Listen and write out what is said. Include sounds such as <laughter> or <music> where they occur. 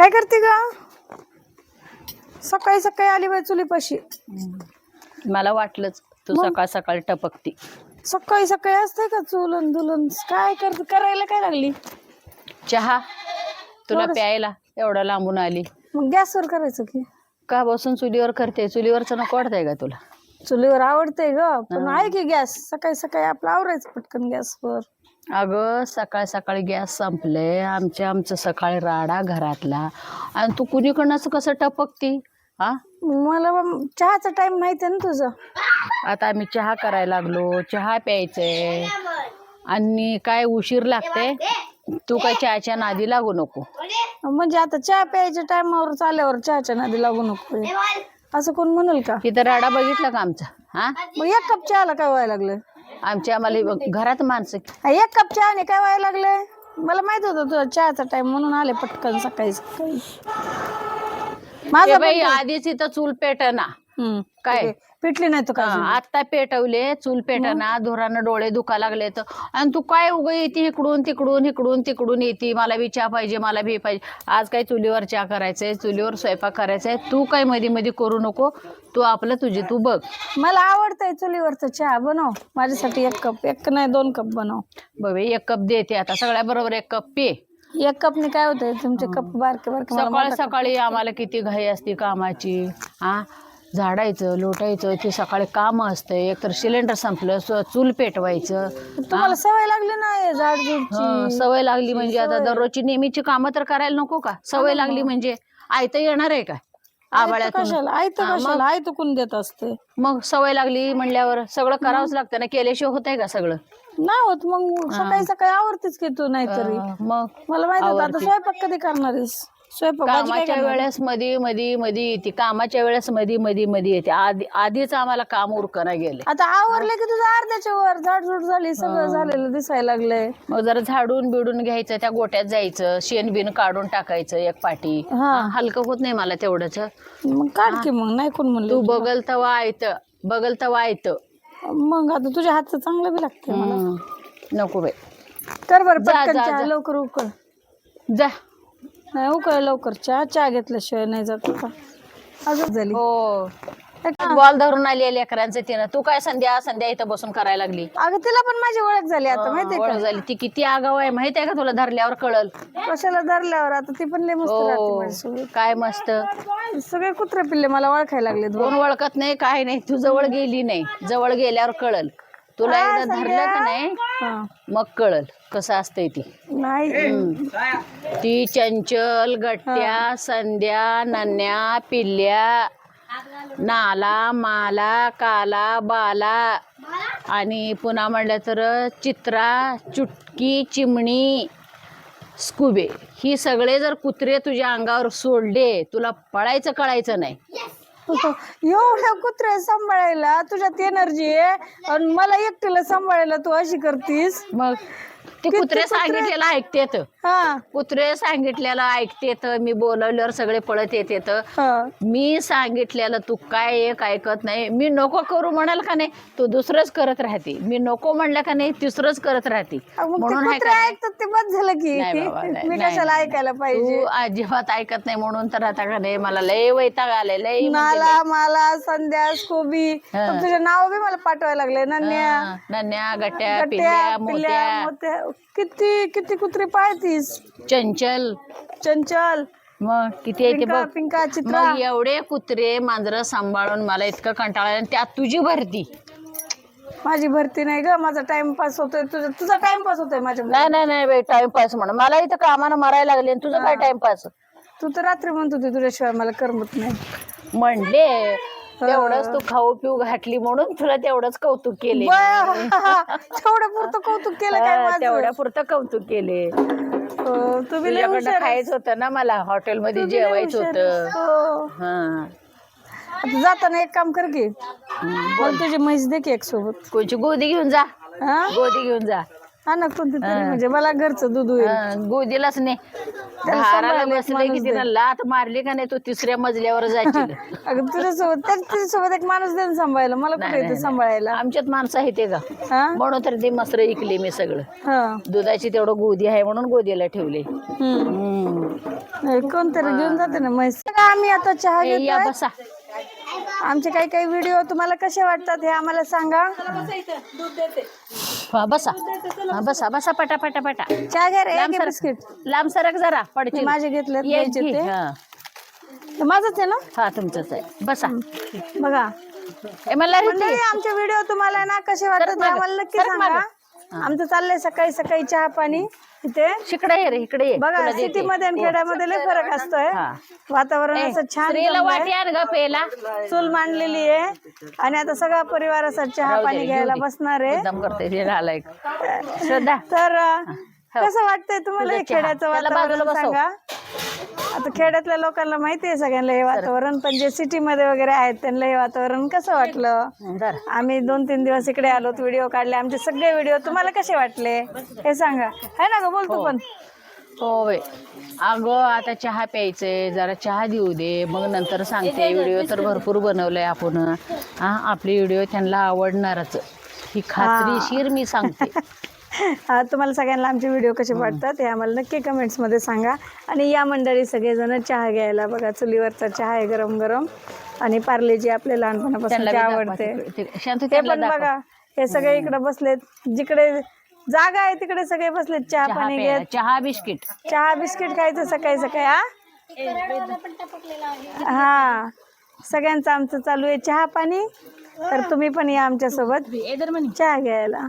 काय करते ग? सकाळी सकाळी आली बाई चुलीपाशी. मला वाटलंच तू मग? सकाळ सकाळी टपकती. सकाळी सकाळी असते का चुलन दुलन? काय करते करायला काय लागली? चहा? तुला थोडंस- प्यायला एवढं लांबून आली. मग गॅसवर करायचं की? का बसून चुलीवर करते? चुलीवरचं नको वाटतंय का तुला? चुलीवर आवडते ग. पण आहे की गॅस? सकाळी सकाळी आपलं आवरायचं पटकन गॅसवर. अगं सकाळ सकाळी गॅस संपले. आमच्या आमचं सकाळी राडा घरातला. आणि तू कुणीकडनं असं कसं टपकती? हा? मला चहाचा टाइम माहिती आहे ना तुझं. आता आम्ही चहा करायला लागलो. चहा प्यायचंय आणि काय उशीर लागते? तू काय चहाच्या नादी लागू नको. म्हणजे आता चहा प्यायच्या टायमावर चाल्यावर चहाच्या नादी लागू नको. असं कोण म्हणेल का? इथं राडा बघितला का आमचा? हा? मग एक कप चहाला काय व्हायला लागलं? आमच्या आम्हाला घरात माणसं हा, एक कप चहाने काय व्हायला लागलंय मला माहीत होतं तुझा चहाचा टाइम म्हणून आले पटकन सकाळी सकाळी. माझा बाई आधीच इथं चूल पेटना. हम्म. काय? पिटली नाही तू का? आता पेटवले चूल पेटना धोरानं डोळे दुखा लागले तर आणि तू काय उग येते इकडून तिकडून इकडून तिकडून येते? मला बी चहा पाहिजे मला बी पाहिजे. आज काय चुलीवर चहा करायचंय चुलीवर स्वयंपाक करायचाय? तू काय मध्ये मध्ये करू नको. तू आपलं तुझे तू बघ. मला आवडतंय चुलीवरचा चहा बनव. माझ्यासाठी एक कप एक नाही दोन कप बनव. बघे एक कप देते आता. सगळ्या बरोबर एक कप पे. एक कपने काय होतंय? तुमचे कप बारके बारके मला सकाळी सकाळी आम्हाला किती घाई असते कामाची हा? झाडायचं लोटायचं ते सकाळी काम असतं. एक तर सिलेंडर संपलं स- चूल पेटवायचं. तुम्हाला सवय लागली ना झाड हं, सवय लागली म्हणजे आता दररोजची नेहमीची कामं तर करायला नको का? सवय लागली म्हणजे आयतं येणार आहे काय आबाळ्यातून. कशाला? आयत कशाला? आयत कोण देत असते? मग सवय लागली म्हणल्यावर सगळं करावंच लागतं ना? केल्याशिवाय होत आहे का सगळं? नाही होत. मग सकाळी सकाळी आवडतेच की तू नाहीतरी? अं, मग? मला माहीत होतं आता आवडते. स्वयंपाक कधी करणारीस काय कामाच्या करणार? वेळेस मधी मधी मधी येते. कामाच्या वेळेस मधी मधी मधी येते. आधी आधीच आम्हाला काम उरकना गेले. आता आवरले की तुझं अर्ध्याच्या वर झाडझूड झाली सगळं झालेलं दिसायला लागलंय. मग जरा झाडून बिडून घ्यायचं त्या गोट्यात जायचं शेण बिन काढून टाकायचं एक पाठी हा. हलकं होत नाही मला तेवढंच. मग काढ की मग नाही कोण म्हणलं तू बगल तवा आयत बगल तवा आयत. मग आता तुझ्या हातचं चांगलं बी लागते मला. हं. नको बाई. कर बरं जा, पटकन जा, चहा जा. लवकर उकळ. जा. नाही उकळ लवकर. चहा चहा घेतल्याशिवाय नाही जात आता. अजून झाली. हो. बॉल धरून आली लेकरांचं तिनं. तू काय संध्या संध्या इथं बसून करायला लागली? अगं तिला पण माझी ओळख झाली आता माहितीये ओळख झाली. ती किती आगाव आहे माहीत आहे का तुला? धरल्यावर कळल. कशाला धरल्यावर? आता ती पण लय मस्त राहते हो माझ्यासोबत. काय मस्त. सगळे कुत्रे पिल्ले मला ओळखायला लागले कोण ओळखत नाही काय नाही. तू जवळ गेली नाही. जवळ गेल्यावर कळल. तुला एकदा धरलं की नाही मग कळल. कसं असतंय ती. नाही. ती चंचल गट्ट्या संध्या नन्या पिल्ल्या नाला माला काला बाला आणि पुन्हा म्हणलं तर चित्रा चुटकी चिमणी स्कुबे. ही सगळे जर कुत्रे तुझ्या अंगावर सोडले तुला पळायचं कळायचं नाही. एवढ्या कुत्रे सांभाळायला तुझ्यात एनर्जी आहे आणि मला एकटीला सांभाळायला तू अशी करतीस? मग? ते किती कुत्रे? सांगितलेलं ऐकतेत. हा. कुत्रे सांगितलेलं ऐकतेत मी बोलवल्यावर सगळे पळत येतेत. हा. मी सांगितलेलं तू काय एक ऐकत नाही मी नको करू म्हणाल का नाही तू दुसरंच करत राहते. मी नको म्हणलं का नाही तिसरंच करत राहते. अगं मग ते म्हणून हाय कुत्रे का ऐकतात ते बस झालं की. नाही बाबा, नाही, मी नाही, कशाला नाही. ऐकायला पाहिजे? तू अजिबात ऐकत नाही म्हणून तर आता का नाही मला लय वैताग आले लय म्हणजे लय. नाला माला संध्या स्कोबी हा. तुझे नाव बी मला पाठवायला लागले नन्या हा, नन्या गट्ट्या गट्ट्या पिल्ल्या पिल्ल्या मोत्या मोत्या. किती किती कुत्रे पाळतीस चंचल. चंचल. मग किती आहे ते पिंका बघ. पिंका चित्रा. मग एवढे कुत्रे मांजरं सांभाळून मला इतकं कंटाळा. आणि त्यात तुझी भरती. माझी भरती नाही ग. माझा टाइमपास होतोय. तुझा तुझा टाइमपास होतोय माझ्या नाही नाही नाही बाई टाइमपास म्हण मला इथं कामानं मरायला लागले आणि तुझं काय टाइमपास तू तर रात्री म्हणत होती तुझ्याशिवाय मला करमत नाही. म्हणले तेवढंच तू खाऊ पिऊ घातली म्हणून तुला तेवढंच कौतुक केले. बरं. तेवढं पुरतं कौतुक केलं काय माझं? तेवढ्या पुरतं कौतुक केले. हो, तुम्ही लय तुझ्याकडनं हुशार आहेस. खायचं होतं ना मला हॉटेलमध्ये तुम्ही लय जेवायचं हुशार होतं. आहेस. हो. हा. आता जाताना एक काम कर की मला तुझी म्हैस दे की एक सोबत. कोणची? गोदी घेऊन जा. हा? गोदी घेऊन जा. हा ना कोणती तरी म्हणजे मला घरचं दूध होईल. अं, गोदीलाच नाही. त्याला धाराला सांभाळायला एक बसले की माणूस तिनं लात मारली का नाही तो तिसऱ्या मजल्यावर जायची <laughs> अगं तुझ्यासोबत त्या तुझ्यासोबत एक माणूस दे ना सांभाळायला. मला कुठे येतं सांभाळायला? आमच्यात माणसं आहे ते का? हा? म्हणून तर ते मसर इकले मी सगळं. हा. दुधाची तेवढं गोदी आहे म्हणून गोदीला ठेवले. हम्म. हम्म. नाही, कोणतरी घेऊन जाते ना म्हैस. का आम्ही आता चहा ए, या घेतोय. बसा. आमचे काही काही व्हिडिओ तुम्हाला कसे वाटतात हे आम्हाला सांगा. हा, बसा. हा, बसा बसा पटा पटा पटा. चहा घ्या रे लांब एक सरक बिस्किट. लांब सरक जरा पडची माझे घेतलेत घ्यायचे ते. हा. हे माझंच आहे ना? हा तुमचंच आहे. बसा. बघा. ए मला मंडळी आमचे व्हिडिओ तुम्हाला ना कसे वाटतात सरक ते मागं. आम्हाला नक्की सरक सांगा. मागं. आमचं चाललंय सकाळी सकाळी चहा पाणी. <laughs> इथे इकडे ये रे इकडे ये. बघा तुला देते. सिटीमध्ये आणि खेड्यामध्ये लय फरक असतोय. हा. वातावरण असं छान स्त्रीला जमलंय. वाटी आण ग पेला. चूल मांडलेली आहे. आणि आता सगळा परिवार असा चहा पाणी घ्यायला. बसणार आहे. करते हे श्रद्धा. तर अं, कसं वाटतंय तुम्हाला हे तुझा चहा. खेड्याचं त्याला बाजूला वातावरण बसव. सांगा? आता खेड्यातल्या लोकांना माहिती आहे सगळ्यांना हे वातावरण पण जे सिटीमध्ये वगैरे आहेत त्यांना हे वातावरण कसं वाटलं. आम्ही दोन तीन दिवस इकडे आलो व्हिडिओ काढले आमचे सगळे व्हिडिओ तुम्हाला कसे वाटले? हे सांगा. है ना ग बोलतो पण. हो बाई अगं आता चहा प्यायचंय जरा चहा देऊ दे. मग नंतर सांगते व्हिडिओ तर भरपूर बनवलंय आपण. हा आपली व्हिडिओ त्यांना आवडणारच. ही खात्रीशीर मी सांगते. हा, <laughs> तुम्हाला सगळ्यांना आमचे व्हिडिओ कसे वाटतात हे आम्हाला नक्की कमेंट्समध्ये सांगा. आणि या मंडळी सगळेजण चहा घ्यायला बघा चुलीवरचा चहा आहे गरम गरम आणि पार्लेजी आपल्या लहानपणापासून आवडते. हे त्यांना पण. बघा हे सगळे इकडे बसलेत. जिकडे जागा आहे तिकडे सगळे बसलेत चहा पाणी घेत. चहा बिस्किट. चहा बिस्किट खायचं सकाळी सकाळी हा? हा. सगळ्यांचं आमचं चालू आहे चहा पाणी. तर तुम्ही पण या आमच्यासोबत चहा घ्यायला.